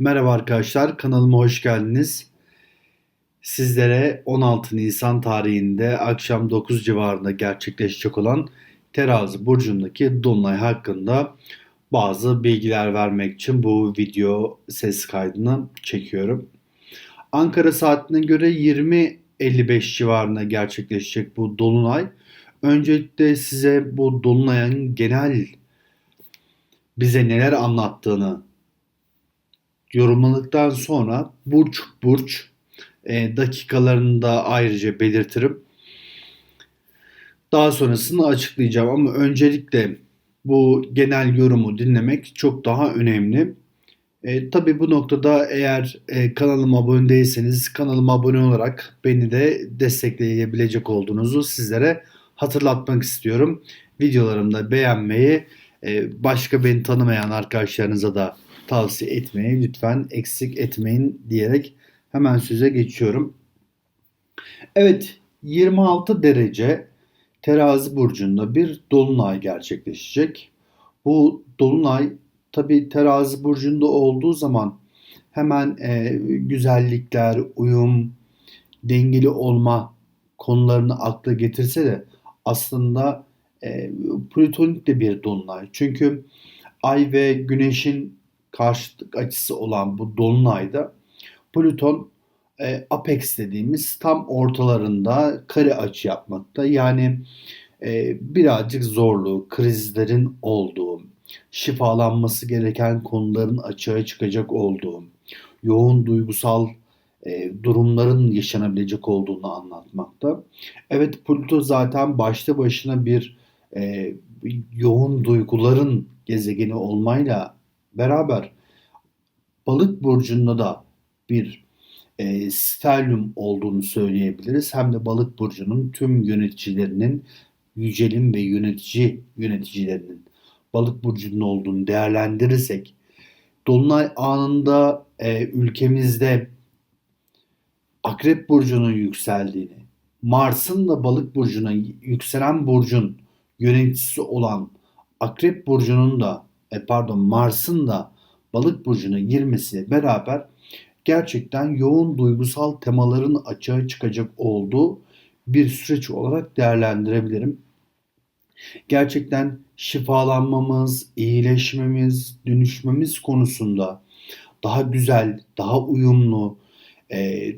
Merhaba arkadaşlar, kanalıma hoş geldiniz. Sizlere 16 Nisan tarihinde akşam 9 civarında gerçekleşecek olan Terazi burcundaki dolunay hakkında bazı bilgiler vermek için bu video ses kaydını çekiyorum. Ankara saatine göre 20.55 civarında gerçekleşecek bu dolunay. Öncelikle size bu dolunayın genel bize neler anlattığını yorumladıktan sonra burç burç e, dakikalarını da ayrıca belirtirim. Daha sonrasını açıklayacağım ama öncelikle bu genel yorumu dinlemek çok daha önemli. E, tabii bu noktada eğer e, kanalıma abone değilseniz kanalıma abone olarak beni de destekleyebilecek olduğunuzu sizlere hatırlatmak istiyorum. Videolarımda beğenmeyi, e, başka beni tanımayan arkadaşlarınıza da tavsiye etmeyi lütfen eksik etmeyin diyerek hemen söze geçiyorum. Evet 26 derece terazi burcunda bir dolunay gerçekleşecek. Bu dolunay tabi terazi burcunda olduğu zaman hemen e, güzellikler, uyum, dengeli olma konularını akla getirse de aslında e, plütonik de bir dolunay. Çünkü ay ve güneşin karşıtlık açısı olan bu dolunayda Plüton e, apex dediğimiz tam ortalarında kare açı yapmakta. Yani e, birazcık zorlu, krizlerin olduğu, şifalanması gereken konuların açığa çıkacak olduğu, yoğun duygusal e, durumların yaşanabilecek olduğunu anlatmakta. Evet Plüto zaten başta başına bir e, yoğun duyguların gezegeni olmayla beraber balık burcunda da bir e, sterlium olduğunu söyleyebiliriz. Hem de balık burcunun tüm yöneticilerinin yücelim ve yönetici yöneticilerinin balık burcunun olduğunu değerlendirirsek dolunay anında e, ülkemizde akrep burcunun yükseldiğini, Mars'ın da balık burcuna yükselen burcun yöneticisi olan akrep burcunun da e, pardon Mars'ın da balık burcuna girmesiyle beraber gerçekten yoğun duygusal temaların açığa çıkacak olduğu bir süreç olarak değerlendirebilirim. Gerçekten şifalanmamız, iyileşmemiz, dönüşmemiz konusunda daha güzel, daha uyumlu,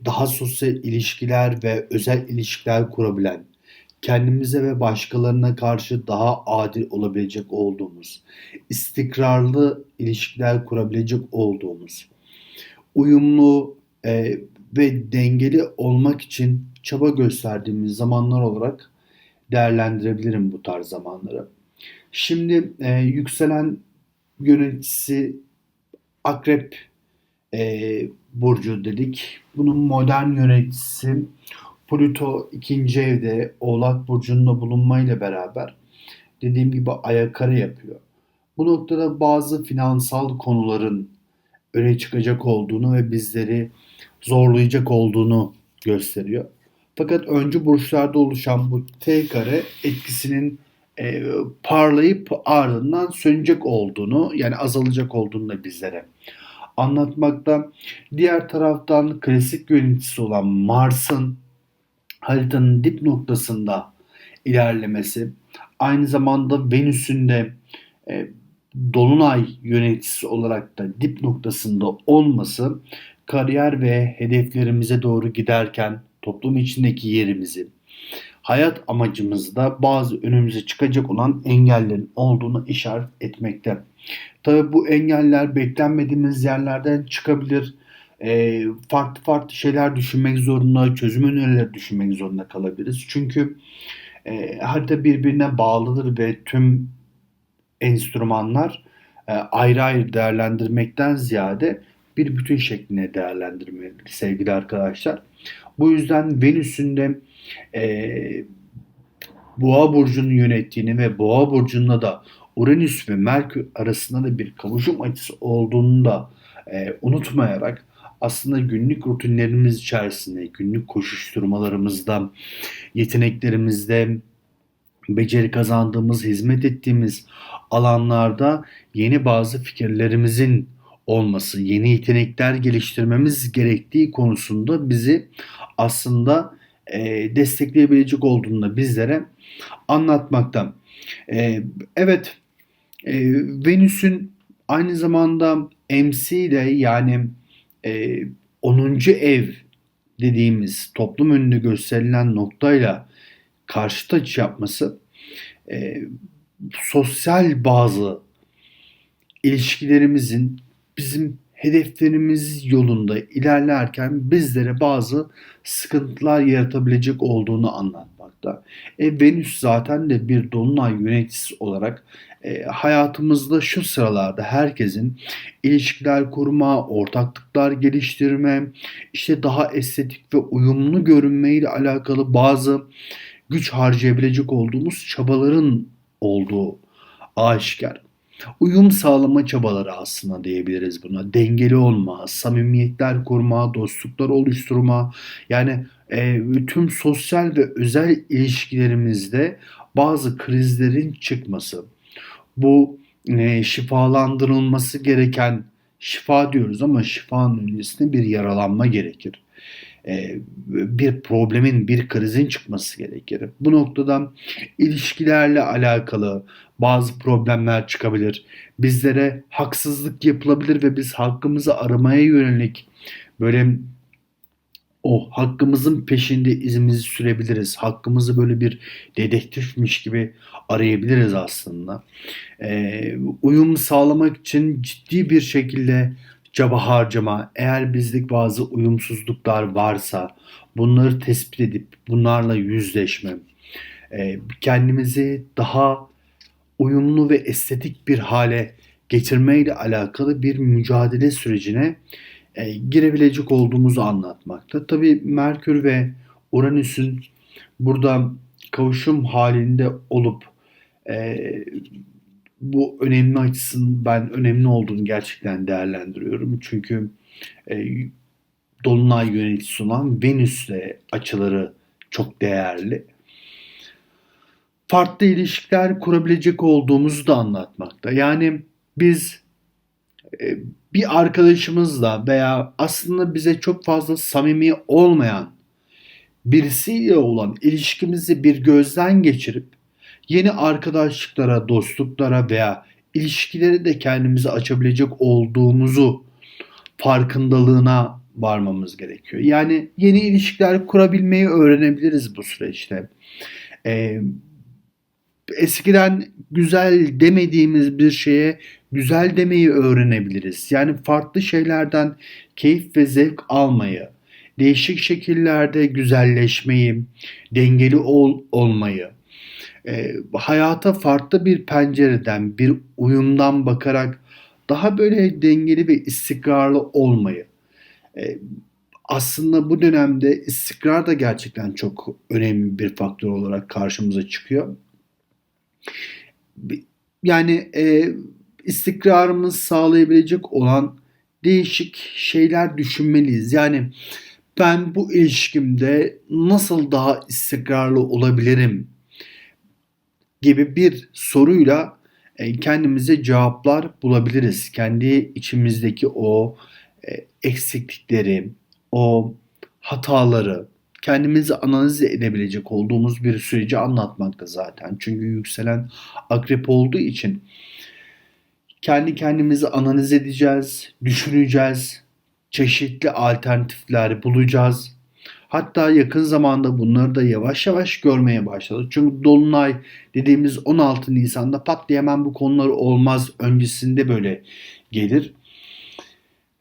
daha sosyal ilişkiler ve özel ilişkiler kurabilen, kendimize ve başkalarına karşı daha adil olabilecek olduğumuz, istikrarlı ilişkiler kurabilecek olduğumuz, uyumlu e, ve dengeli olmak için çaba gösterdiğimiz zamanlar olarak değerlendirebilirim bu tarz zamanları. Şimdi e, yükselen yöneticisi Akrep e, Burcu dedik. Bunun modern yöneticisi Plüto ikinci evde Oğlak Burcu'nda bulunmayla beraber dediğim gibi ayakara yapıyor. Bu noktada bazı finansal konuların öne çıkacak olduğunu ve bizleri zorlayacak olduğunu gösteriyor. Fakat öncü burçlarda oluşan bu T kare etkisinin e, parlayıp ardından sönecek olduğunu yani azalacak olduğunu da bizlere anlatmakta. Diğer taraftan klasik yöneticisi olan Mars'ın haritanın dip noktasında ilerlemesi, aynı zamanda Venüs'ün de e, Dolunay yöneticisi olarak da dip noktasında olması kariyer ve hedeflerimize doğru giderken toplum içindeki yerimizi, hayat amacımızda bazı önümüze çıkacak olan engellerin olduğunu işaret etmekte. Tabi bu engeller beklenmediğimiz yerlerden çıkabilir. E, farklı farklı şeyler düşünmek zorunda, çözüm önerileri düşünmek zorunda kalabiliriz. Çünkü e, harita birbirine bağlıdır ve tüm enstrümanlar e, ayrı ayrı değerlendirmekten ziyade bir bütün şeklinde değerlendirmelidir sevgili arkadaşlar. Bu yüzden Venüs'ün de e, Boğa burcunun yönettiğini ve Boğa burcunda da Uranüs ve Merkür arasında da bir kavuşum açısı olduğunu da e, unutmayarak aslında günlük rutinlerimiz içerisinde, günlük koşuşturmalarımızda, yeteneklerimizde, beceri kazandığımız, hizmet ettiğimiz alanlarda yeni bazı fikirlerimizin olması, yeni yetenekler geliştirmemiz gerektiği konusunda bizi aslında e, destekleyebilecek olduğunu bizlere anlatmakta. E, evet, e, Venüs'ün aynı zamanda MC ile yani e, 10. ev dediğimiz toplum önünde gösterilen noktayla karşıt açı yapması e, sosyal bazı ilişkilerimizin bizim hedeflerimiz yolunda ilerlerken bizlere bazı sıkıntılar yaratabilecek olduğunu anlatmakta. E, Venüs zaten de bir dolunay yöneticisi olarak e, hayatımızda şu sıralarda herkesin ilişkiler kurma, ortaklıklar geliştirme, işte daha estetik ve uyumlu görünme ile alakalı bazı güç harcayabilecek olduğumuz çabaların olduğu aşikar. Uyum sağlama çabaları aslında diyebiliriz buna. Dengeli olma, samimiyetler kurma, dostluklar oluşturma. Yani e, tüm sosyal ve özel ilişkilerimizde bazı krizlerin çıkması. Bu e, şifalandırılması gereken şifa diyoruz ama şifanın öncesinde bir yaralanma gerekir. E, bir problemin, bir krizin çıkması gerekir. Bu noktada ilişkilerle alakalı bazı problemler çıkabilir. Bizlere haksızlık yapılabilir ve biz hakkımızı aramaya yönelik böyle o hakkımızın peşinde izimizi sürebiliriz. Hakkımızı böyle bir dedektifmiş gibi arayabiliriz aslında. Ee, uyum sağlamak için ciddi bir şekilde çaba harcama, eğer bizlik bazı uyumsuzluklar varsa bunları tespit edip bunlarla yüzleşme, e, kendimizi daha uyumlu ve estetik bir hale getirmeyle alakalı bir mücadele sürecine e, girebilecek olduğumuzu anlatmakta. Tabii Merkür ve Uranüs'ün burada kavuşum halinde olup e, bu önemli açısının ben önemli olduğunu gerçekten değerlendiriyorum. Çünkü e, Dolunay yöneticisi olan Venüs'le açıları çok değerli. Farklı ilişkiler kurabilecek olduğumuzu da anlatmakta. Yani biz bir arkadaşımızla veya aslında bize çok fazla samimi olmayan birisiyle olan ilişkimizi bir gözden geçirip yeni arkadaşlıklara, dostluklara veya ilişkileri de kendimizi açabilecek olduğumuzu farkındalığına varmamız gerekiyor. Yani yeni ilişkiler kurabilmeyi öğrenebiliriz bu süreçte. Ee, eskiden güzel demediğimiz bir şeye güzel demeyi öğrenebiliriz. Yani farklı şeylerden keyif ve zevk almayı, değişik şekillerde güzelleşmeyi, dengeli ol, olmayı, e, hayata farklı bir pencereden, bir uyumdan bakarak daha böyle dengeli ve istikrarlı olmayı. E, aslında bu dönemde istikrar da gerçekten çok önemli bir faktör olarak karşımıza çıkıyor. Yani e, istikrarımız sağlayabilecek olan değişik şeyler düşünmeliyiz. Yani ben bu ilişkimde nasıl daha istikrarlı olabilirim gibi bir soruyla e, kendimize cevaplar bulabiliriz. Kendi içimizdeki o e, eksiklikleri, o hataları kendimizi analiz edebilecek olduğumuz bir süreci anlatmakta zaten. Çünkü yükselen akrep olduğu için kendi kendimizi analiz edeceğiz, düşüneceğiz, çeşitli alternatifler bulacağız Hatta yakın zamanda bunları da yavaş yavaş görmeye başladık. Çünkü Dolunay dediğimiz 16 Nisan'da pat diye hemen bu konular olmaz. Öncesinde böyle gelir.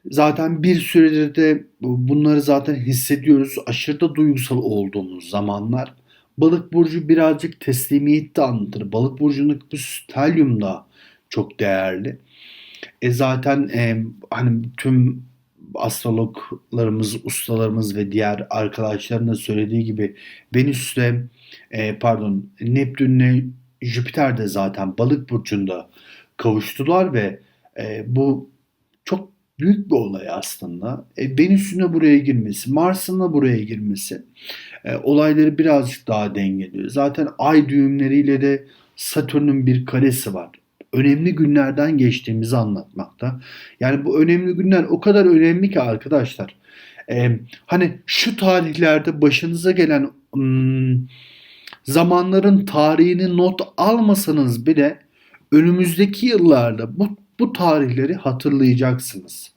Zaten bir süredir de bunları zaten hissediyoruz. Aşırı da duygusal olduğumuz zamanlar. Balık burcu birazcık teslimiyet de anlatır. Balık burcundaki bu stelyum da çok değerli. E zaten e, hani tüm astrologlarımız, ustalarımız ve diğer arkadaşların da söylediği gibi Venüs'le e, pardon Neptün'le Jüpiter de zaten balık burcunda kavuştular ve e, bu çok büyük bir olay aslında. E, Venüs'ün de buraya girmesi, Mars'ın da buraya girmesi e, olayları birazcık daha dengeliyor. Zaten ay düğümleriyle de Satürn'ün bir karesi var. Önemli günlerden geçtiğimizi anlatmakta. Yani bu önemli günler o kadar önemli ki arkadaşlar. Ee, hani şu tarihlerde başınıza gelen hmm, zamanların tarihini not almasanız bile önümüzdeki yıllarda bu, bu tarihleri hatırlayacaksınız.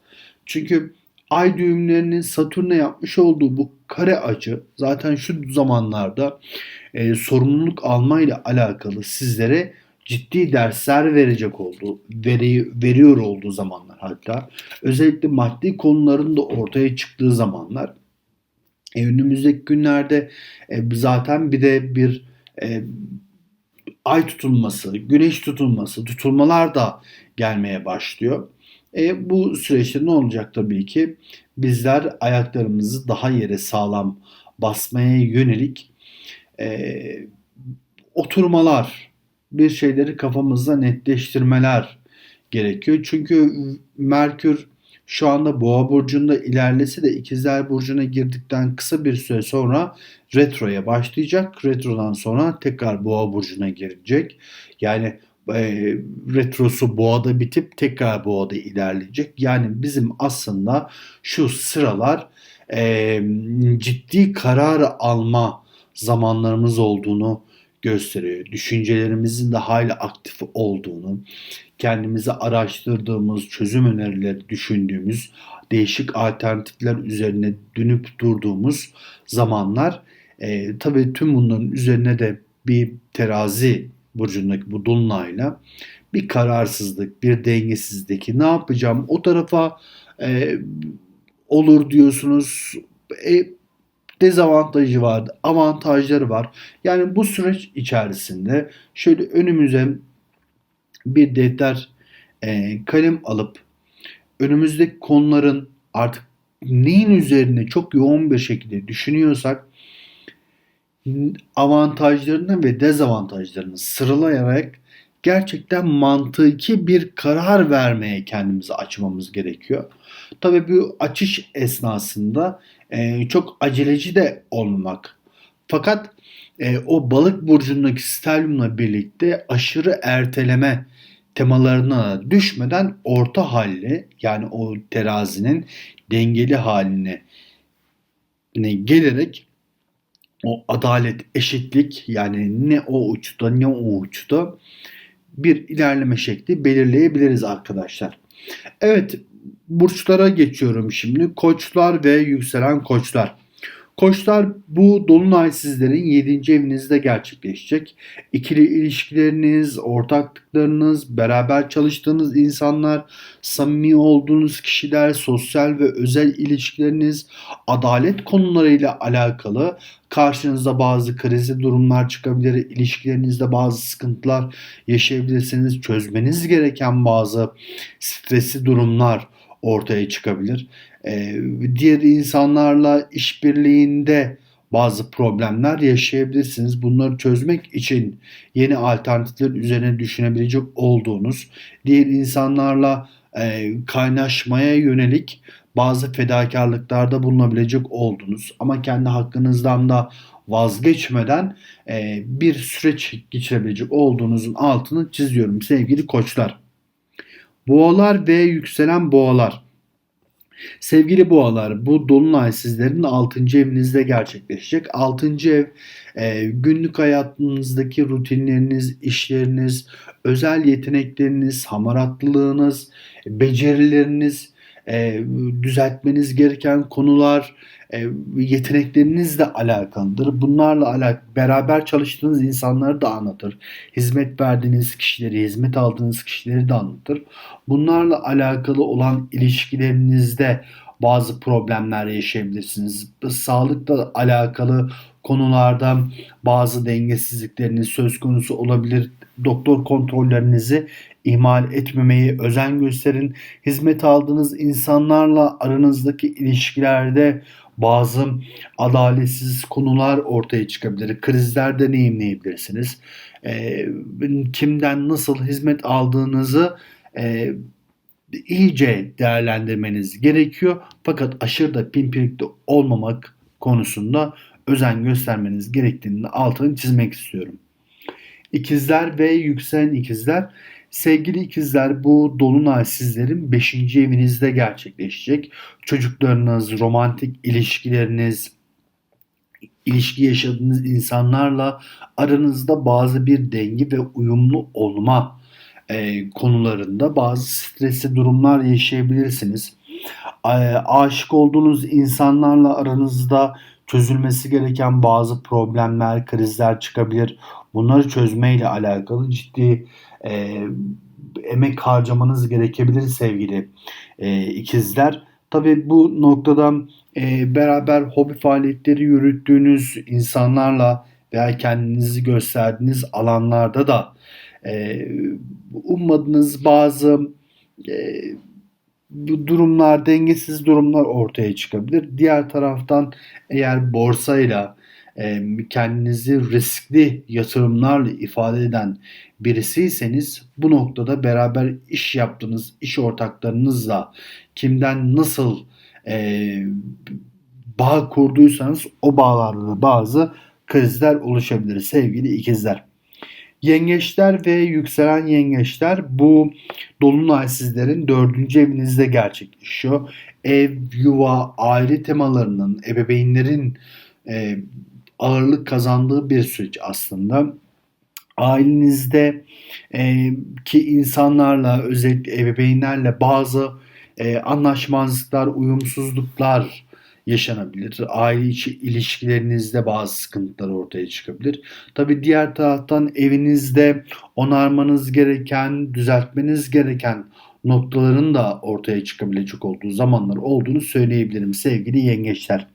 Çünkü ay düğümlerinin Satürn'e yapmış olduğu bu kare açı zaten şu zamanlarda e, sorumluluk almayla alakalı sizlere ciddi dersler verecek olduğu, veri, veriyor olduğu zamanlar hatta. Özellikle maddi konuların da ortaya çıktığı zamanlar. E, önümüzdeki günlerde e, zaten bir de bir e, ay tutulması, güneş tutulması, tutulmalar da gelmeye başlıyor. E, bu süreçte ne olacak tabii ki? Bizler ayaklarımızı daha yere sağlam basmaya yönelik e, oturmalar, bir şeyleri kafamızda netleştirmeler gerekiyor. Çünkü Merkür şu anda Boğa burcunda ilerlese de İkizler burcuna girdikten kısa bir süre sonra retroya başlayacak. Retrodan sonra tekrar Boğa burcuna girecek. Yani e, retrosu boğada bitip tekrar boğada ilerleyecek. Yani bizim aslında şu sıralar e, ciddi karar alma zamanlarımız olduğunu gösteriyor. Düşüncelerimizin de hala aktif olduğunu, kendimizi araştırdığımız, çözüm önerileri düşündüğümüz, değişik alternatifler üzerine dönüp durduğumuz zamanlar. E, tabii tüm bunların üzerine de bir terazi burcundaki bu dolunayla bir kararsızlık, bir dengesizlik. Ne yapacağım? O tarafa e, olur diyorsunuz. E, dezavantajı var, avantajları var. Yani bu süreç içerisinde şöyle önümüze bir defter, e, kalem alıp önümüzdeki konuların artık neyin üzerine çok yoğun bir şekilde düşünüyorsak avantajlarını ve dezavantajlarını sıralayarak gerçekten mantıki bir karar vermeye kendimizi açmamız gerekiyor. Tabii bu açış esnasında e, çok aceleci de olmamak. Fakat e, o balık burcundaki stelyumla birlikte aşırı erteleme temalarına düşmeden orta halli yani o terazinin dengeli haline ne gelerek o adalet, eşitlik yani ne o uçta ne o uçta bir ilerleme şekli belirleyebiliriz arkadaşlar. Evet burçlara geçiyorum şimdi. Koçlar ve yükselen koçlar. Koçlar bu dolunay sizlerin 7. evinizde gerçekleşecek. İkili ilişkileriniz, ortaklıklarınız, beraber çalıştığınız insanlar, samimi olduğunuz kişiler, sosyal ve özel ilişkileriniz, adalet konularıyla alakalı karşınızda bazı krizli durumlar çıkabilir, ilişkilerinizde bazı sıkıntılar yaşayabilirsiniz, çözmeniz gereken bazı stresli durumlar ortaya çıkabilir. Ee, diğer insanlarla işbirliğinde bazı problemler yaşayabilirsiniz. Bunları çözmek için yeni alternatifler üzerine düşünebilecek olduğunuz, diğer insanlarla e, kaynaşmaya yönelik bazı fedakarlıklarda bulunabilecek olduğunuz ama kendi hakkınızdan da vazgeçmeden e, bir süreç geçirebilecek olduğunuzun altını çiziyorum sevgili koçlar. Boğalar ve yükselen boğalar. Sevgili boğalar bu dolunay sizlerin 6. evinizde gerçekleşecek. 6. ev e, günlük hayatınızdaki rutinleriniz, işleriniz, özel yetenekleriniz, hamaratlılığınız, becerileriniz, e, düzeltmeniz gereken konular, e, yeteneklerinizle alakalıdır. Bunlarla alakalı beraber çalıştığınız insanları da anlatır. Hizmet verdiğiniz kişileri, hizmet aldığınız kişileri de anlatır. Bunlarla alakalı olan ilişkilerinizde bazı problemler yaşayabilirsiniz. Sağlıkla alakalı konularda bazı dengesizlikleriniz söz konusu olabilir. Doktor kontrollerinizi ihmal etmemeyi özen gösterin. Hizmet aldığınız insanlarla aranızdaki ilişkilerde bazı adaletsiz konular ortaya çıkabilir. Krizler deneyimleyebilirsiniz. E, kimden nasıl hizmet aldığınızı e, iyice değerlendirmeniz gerekiyor. Fakat aşırı da pimpirikli olmamak konusunda özen göstermeniz gerektiğini altını çizmek istiyorum. İkizler ve yükselen ikizler Sevgili ikizler bu dolunay sizlerin 5. evinizde gerçekleşecek. Çocuklarınız, romantik ilişkileriniz, ilişki yaşadığınız insanlarla aranızda bazı bir denge ve uyumlu olma e, konularında bazı stresli durumlar yaşayabilirsiniz. E, aşık olduğunuz insanlarla aranızda çözülmesi gereken bazı problemler, krizler çıkabilir. Bunları çözmeyle alakalı ciddi e, emek harcamanız gerekebilir sevgili e, ikizler. Tabii bu noktada e, beraber hobi faaliyetleri yürüttüğünüz insanlarla veya kendinizi gösterdiğiniz alanlarda da e, ummadığınız bazı e, bu durumlar, dengesiz durumlar ortaya çıkabilir. Diğer taraftan eğer borsayla e, kendinizi riskli yatırımlarla ifade eden birisiyseniz bu noktada beraber iş yaptığınız iş ortaklarınızla kimden nasıl e, bağ kurduysanız o bağlarda bazı krizler oluşabilir sevgili ikizler. Yengeçler ve yükselen yengeçler bu dolunay sizlerin dördüncü evinizde gerçekleşiyor. Ev, yuva, aile temalarının, ebeveynlerin e, ağırlık kazandığı bir süreç aslında. Ailenizde e, ki insanlarla özellikle ebeveynlerle bazı e, anlaşmazlıklar, uyumsuzluklar yaşanabilir. Aile içi ilişkilerinizde bazı sıkıntılar ortaya çıkabilir. Tabi diğer taraftan evinizde onarmanız gereken, düzeltmeniz gereken noktaların da ortaya çıkabilecek olduğu zamanlar olduğunu söyleyebilirim sevgili yengeçler.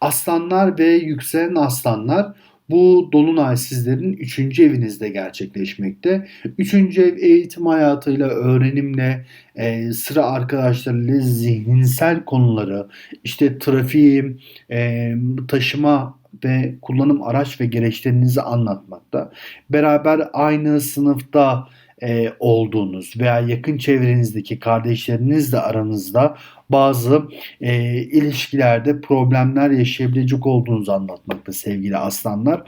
Aslanlar ve yükselen aslanlar bu dolunay sizlerin 3. evinizde gerçekleşmekte. 3. ev eğitim hayatıyla, öğrenimle, e, sıra arkadaşlarıyla zihinsel konuları, işte trafiği, e, taşıma ve kullanım araç ve gereçlerinizi anlatmakta. Beraber aynı sınıfta e, olduğunuz veya yakın çevrenizdeki kardeşlerinizle aranızda bazı e, ilişkilerde problemler yaşayabilecek olduğunuzu anlatmakta sevgili aslanlar.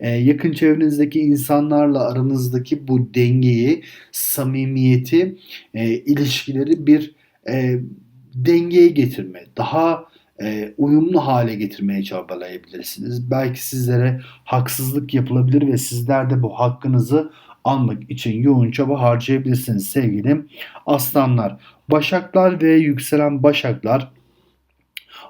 E, yakın çevrenizdeki insanlarla aranızdaki bu dengeyi, samimiyeti, e, ilişkileri bir e, dengeye getirme, daha e, uyumlu hale getirmeye çabalayabilirsiniz. Belki sizlere haksızlık yapılabilir ve sizler de bu hakkınızı almak için yoğun çaba harcayabilirsiniz sevgili aslanlar. Başaklar ve yükselen başaklar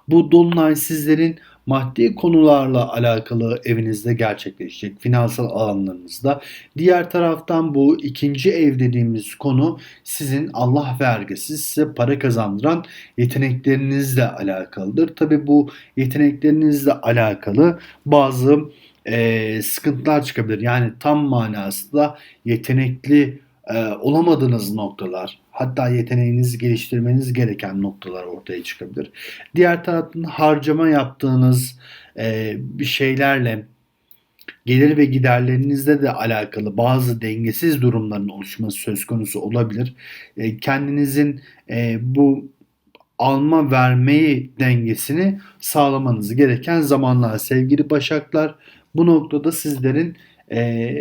bu dolunay sizlerin maddi konularla alakalı evinizde gerçekleşecek finansal alanlarınızda. Diğer taraftan bu ikinci ev dediğimiz konu sizin Allah vergisi size para kazandıran yeteneklerinizle alakalıdır. Tabi bu yeteneklerinizle alakalı bazı e, sıkıntılar çıkabilir. Yani tam manasında yetenekli e, olamadığınız noktalar, hatta yeteneğinizi geliştirmeniz gereken noktalar ortaya çıkabilir. Diğer taraftan harcama yaptığınız e, bir şeylerle gelir ve giderlerinizle de alakalı bazı dengesiz durumların oluşması söz konusu olabilir. E, kendinizin e, bu alma vermeyi dengesini sağlamanız gereken zamanlar sevgili başaklar. Bu noktada sizlerin e,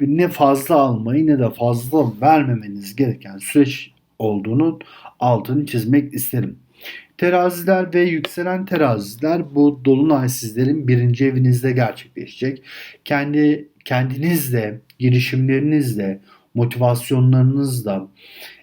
ne fazla almayı ne de fazla vermemeniz gereken süreç olduğunu altını çizmek isterim. Teraziler ve yükselen teraziler bu dolunay sizlerin birinci evinizde gerçekleşecek. Kendi kendinizle, girişimlerinizle, motivasyonlarınızla,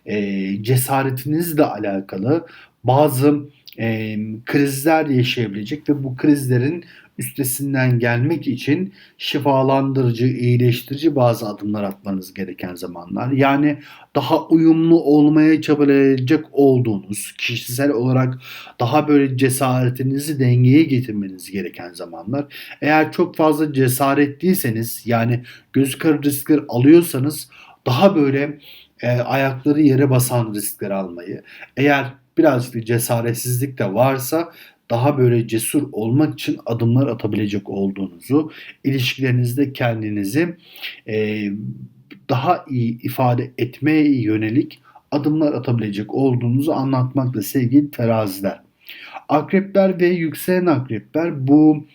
e, cesaretinizle alakalı bazı e, krizler yaşayabilecek ve bu krizlerin üstesinden gelmek için şifalandırıcı, iyileştirici bazı adımlar atmanız gereken zamanlar. Yani daha uyumlu olmaya çabalayacak olduğunuz, kişisel olarak daha böyle cesaretinizi dengeye getirmeniz gereken zamanlar. Eğer çok fazla cesaretliyseniz yani göz karı riskler alıyorsanız daha böyle e, ayakları yere basan riskler almayı. Eğer birazcık cesaretsizlik de varsa daha böyle cesur olmak için adımlar atabilecek olduğunuzu, ilişkilerinizde kendinizi e, daha iyi ifade etmeye yönelik adımlar atabilecek olduğunuzu anlatmakla sevgili teraziler. Akrepler ve yükselen akrepler bu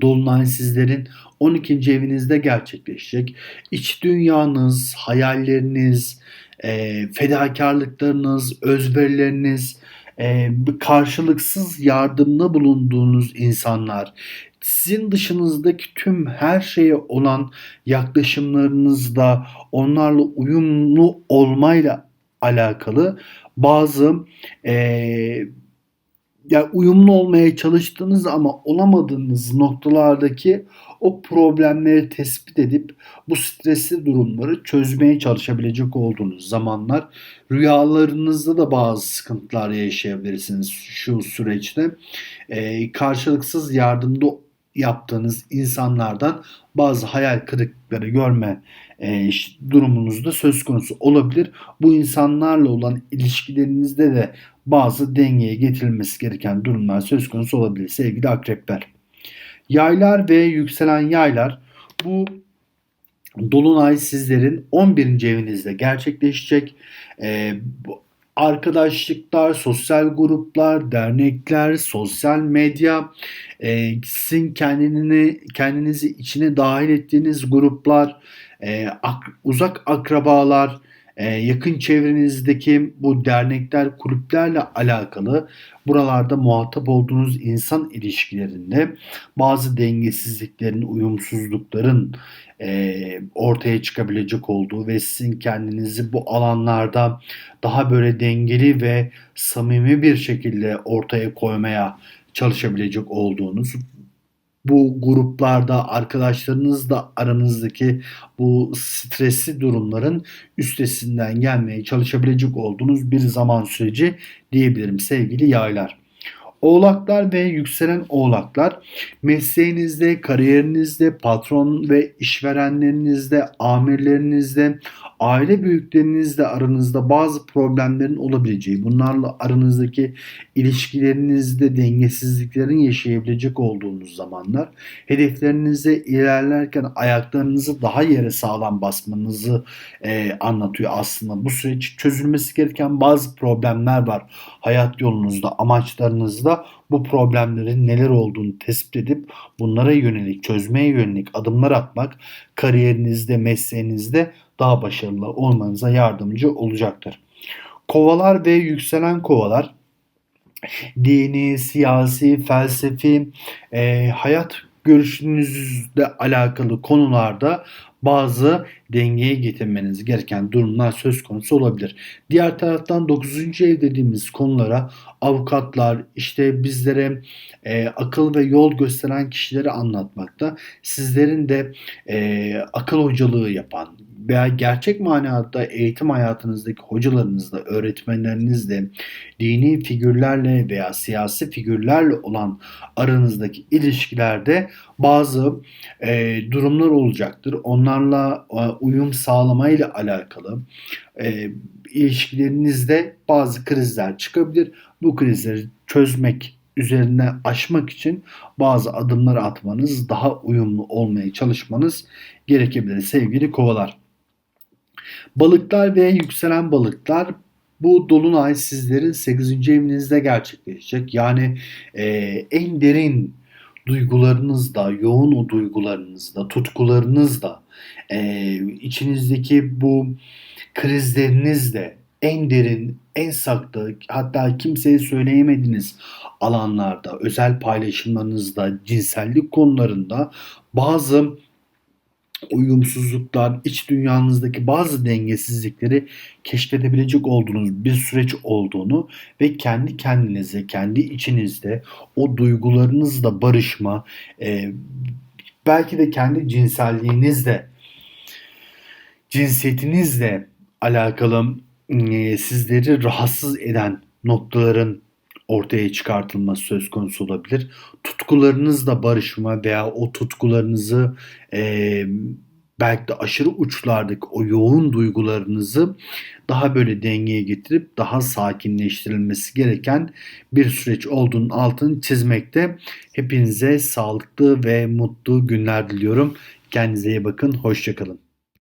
Dolunay sizlerin 12. evinizde gerçekleşecek. İç dünyanız, hayalleriniz, e, fedakarlıklarınız, özverileriniz, e, karşılıksız yardımda bulunduğunuz insanlar, sizin dışınızdaki tüm her şeye olan yaklaşımlarınızda onlarla uyumlu olmayla alakalı. Bazı e, ya uyumlu olmaya çalıştığınız ama olamadığınız noktalardaki o problemleri tespit edip bu stresli durumları çözmeye çalışabilecek olduğunuz zamanlar rüyalarınızda da bazı sıkıntılar yaşayabilirsiniz şu süreçte. Ee, karşılıksız yardımda yaptığınız insanlardan bazı hayal kırıklıkları görme e, durumunuz da söz konusu olabilir. Bu insanlarla olan ilişkilerinizde de bazı dengeye getirilmesi gereken durumlar söz konusu olabilir sevgili akrepler. Yaylar ve yükselen yaylar bu Dolunay sizlerin 11. evinizde gerçekleşecek. Ee, arkadaşlıklar, sosyal gruplar, dernekler, sosyal medya, e, sizin kendini kendinizi içine dahil ettiğiniz gruplar, e, ak, uzak akrabalar, yakın çevrenizdeki bu dernekler, kulüplerle alakalı buralarda muhatap olduğunuz insan ilişkilerinde bazı dengesizliklerin, uyumsuzlukların e, ortaya çıkabilecek olduğu ve sizin kendinizi bu alanlarda daha böyle dengeli ve samimi bir şekilde ortaya koymaya çalışabilecek olduğunuz bu gruplarda arkadaşlarınızla aranızdaki bu stresli durumların üstesinden gelmeye çalışabilecek olduğunuz bir zaman süreci diyebilirim sevgili yaylar. Oğlaklar ve yükselen oğlaklar mesleğinizde, kariyerinizde, patron ve işverenlerinizde, amirlerinizde, aile büyüklerinizle aranızda bazı problemlerin olabileceği, bunlarla aranızdaki ilişkilerinizde dengesizliklerin yaşayabilecek olduğunuz zamanlar, hedeflerinize ilerlerken ayaklarınızı daha yere sağlam basmanızı e, anlatıyor aslında. Bu süreç çözülmesi gereken bazı problemler var hayat yolunuzda, amaçlarınızda bu problemlerin neler olduğunu tespit edip bunlara yönelik, çözmeye yönelik adımlar atmak kariyerinizde, mesleğinizde daha başarılı olmanıza yardımcı olacaktır. Kovalar ve yükselen kovalar dini, siyasi, felsefi, e, hayat görüşünüzle alakalı konularda bazı dengeye getirmeniz gereken durumlar söz konusu olabilir. Diğer taraftan 9. ev dediğimiz konulara avukatlar işte bizlere e, akıl ve yol gösteren kişileri anlatmakta. Sizlerin de e, akıl hocalığı yapan veya gerçek manada eğitim hayatınızdaki hocalarınızla, öğretmenlerinizle, dini figürlerle veya siyasi figürlerle olan aranızdaki ilişkilerde bazı e, durumlar olacaktır. Onlarla e, uyum sağlamayla alakalı e, ilişkilerinizde bazı krizler çıkabilir. Bu krizleri çözmek üzerine aşmak için bazı adımlar atmanız, daha uyumlu olmaya çalışmanız gerekebilir sevgili kovalar. Balıklar ve yükselen balıklar bu dolunay sizlerin 8. evinizde gerçekleşecek. Yani e, en derin duygularınızda, yoğun o duygularınızda, tutkularınızda, e, içinizdeki bu krizlerinizde en derin, en saklı, hatta kimseye söyleyemediğiniz alanlarda, özel paylaşımlarınızda, cinsellik konularında bazı uyumsuzluklar, iç dünyanızdaki bazı dengesizlikleri keşfedebilecek olduğunuz bir süreç olduğunu ve kendi kendinize, kendi içinizde o duygularınızla barışma, e, belki de kendi cinselliğinizle, cinsiyetinizle alakalı e, sizleri rahatsız eden noktaların ortaya çıkartılması söz konusu olabilir. Tutkularınızla barışma veya o tutkularınızı e, belki de aşırı uçlardaki o yoğun duygularınızı daha böyle dengeye getirip daha sakinleştirilmesi gereken bir süreç olduğunun altını çizmekte. Hepinize sağlıklı ve mutlu günler diliyorum. Kendinize iyi bakın. Hoşçakalın.